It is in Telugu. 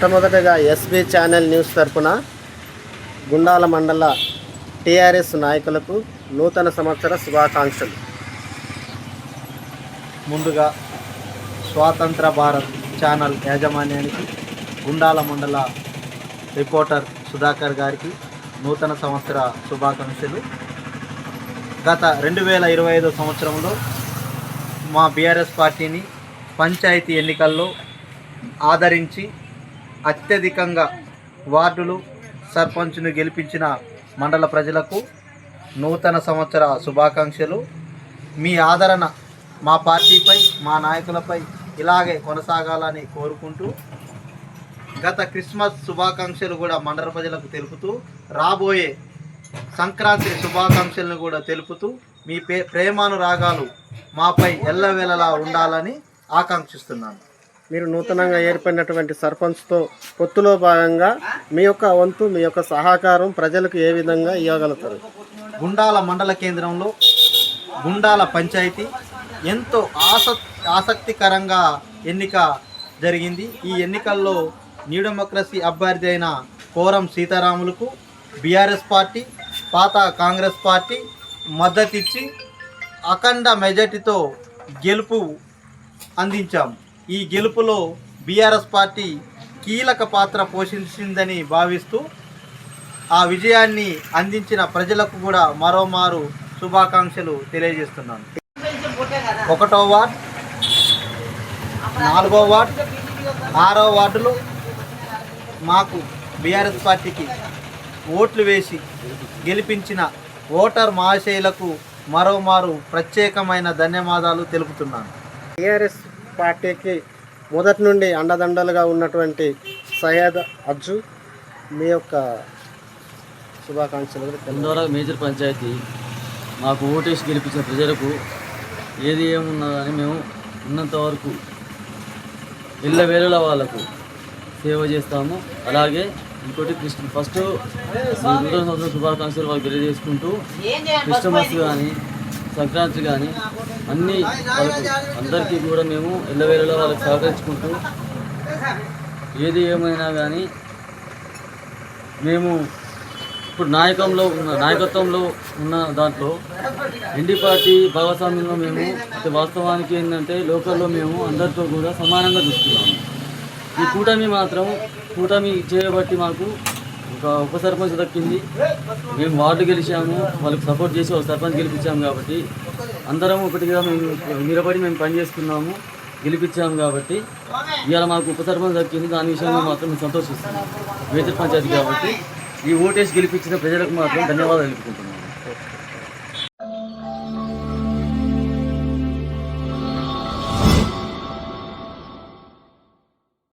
మొట్టమొదటగా ఎస్బీ ఛానల్ న్యూస్ తరపున గుండాల మండల టీఆర్ఎస్ నాయకులకు నూతన సంవత్సర శుభాకాంక్షలు. ముందుగా స్వాతంత్ర భారత్ ఛానల్ యాజమాన్యానికి గుండాల మండల రిపోర్టర్ సుధాకర్ గారికి నూతన సంవత్సర శుభాకాంక్షలు. గత రెండు వేల ఇరవై ఐదో సంవత్సరంలో మా బీఆర్ఎస్ పార్టీని పంచాయతీ ఎన్నికల్లో ఆదరించి అత్యధికంగా వార్డులు సర్పంచ్ను గెలిపించిన మండల ప్రజలకు నూతన సంవత్సర శుభాకాంక్షలు. మీ ఆదరణ మా పార్టీపై మా నాయకులపై ఇలాగే కొనసాగాలని కోరుకుంటూ గత క్రిస్మస్ శుభాకాంక్షలు కూడా మండల ప్రజలకు తెలుపుతూ రాబోయే సంక్రాంతి శుభాకాంక్షలను కూడా తెలుపుతూ మీ పే ప్రేమానురాగాలు మాపై ఎల్లవేళలా ఉండాలని ఆకాంక్షిస్తున్నాను. మీరు నూతనంగా ఏర్పడినటువంటి సర్పంచ్తో పొత్తులో భాగంగా మీ యొక్క వంతు మీ యొక్క సహకారం ప్రజలకు ఏ విధంగా ఇవ్వగలుగుతారు? గుండాల మండల కేంద్రంలో గుండాల పంచాయతీ ఎంతో ఆస ఆసక్తికరంగా ఎన్నిక జరిగింది. ఈ ఎన్నికల్లో న్యూ డెమోక్రసీ అభ్యర్థి అయిన కోరం సీతారాములకు బీఆర్ఎస్ పార్టీ పాత కాంగ్రెస్ పార్టీ మద్దతిచ్చి అఖండ మెజార్టీతో గెలుపు అందించాం. ఈ గెలుపులో బీఆర్ఎస్ పార్టీ కీలక పాత్ర పోషించిందని భావిస్తూ ఆ విజయాన్ని అందించిన ప్రజలకు కూడా మరోమారు శుభాకాంక్షలు తెలియజేస్తున్నాను. ఒకటో వార్డ్ నాలుగో వార్డ్ ఆరో వార్డులో మాకు బీఆర్ఎస్ పార్టీకి ఓట్లు వేసి గెలిపించిన ఓటర్ మహాశైలకు మరోమారు ప్రత్యేకమైన ధన్యవాదాలు తెలుపుతున్నాను. టీఆర్ఎస్ పార్టీకి మొదటి నుండి అండదండలుగా ఉన్నటువంటి సయ్యద్ అజ్జు మీ యొక్క శుభాకాంక్షలు కూడా మేజర్ పంచాయతీ మాకు ఓటేసి గెలిపించిన ప్రజలకు ఏది ఏమున్నా కానీ మేము ఉన్నంత వరకు ఇళ్ళ వేళల వాళ్ళకు సేవ చేస్తాము. అలాగే ఇంకోటి క్రిస్ట్ ఫస్ట్ నూతన సంవత్సరం శుభాకాంక్షలు వాళ్ళు తెలియజేసుకుంటూ క్రిస్టమస్ కానీ సంక్రాంతి కానీ అన్ని వాళ్ళకు అందరికీ కూడా మేము ఎల్లవేళలో వాళ్ళకి సహకరించుకుంటూ ఏది ఏమైనా కానీ మేము ఇప్పుడు నాయకంలో ఉన్న నాయకత్వంలో ఉన్న దాంట్లో ఎన్డీ పార్టీ భాగస్వామ్యంలో మేము అయితే వాస్తవానికి ఏంటంటే లోకల్లో మేము అందరితో కూడా సమానంగా చూస్తున్నాము. ఈ కూటమి మాత్రం కూటమి చేయబట్టి మాకు ఒక ఉప సర్పంచ్ దక్కింది. మేము వార్డు గెలిచాము. వాళ్ళకి సపోర్ట్ చేసి ఒక సర్పంచ్ గెలిపించాము కాబట్టి అందరం ఒకటిగా మేము నిలబడి మేము పనిచేస్తున్నాము గెలిపించాము కాబట్టి ఇవాళ మాకు ఉప సర్పంచ్ దక్కింది. దాని విషయంలో మాత్రం మేము సంతోషిస్తున్నాము. మేజర్ పంచాయతీ కాబట్టి ఈ ఓటేసి గెలిపించిన ప్రజలకు మాత్రం ధన్యవాదాలు తెలుపుకుంటున్నాము.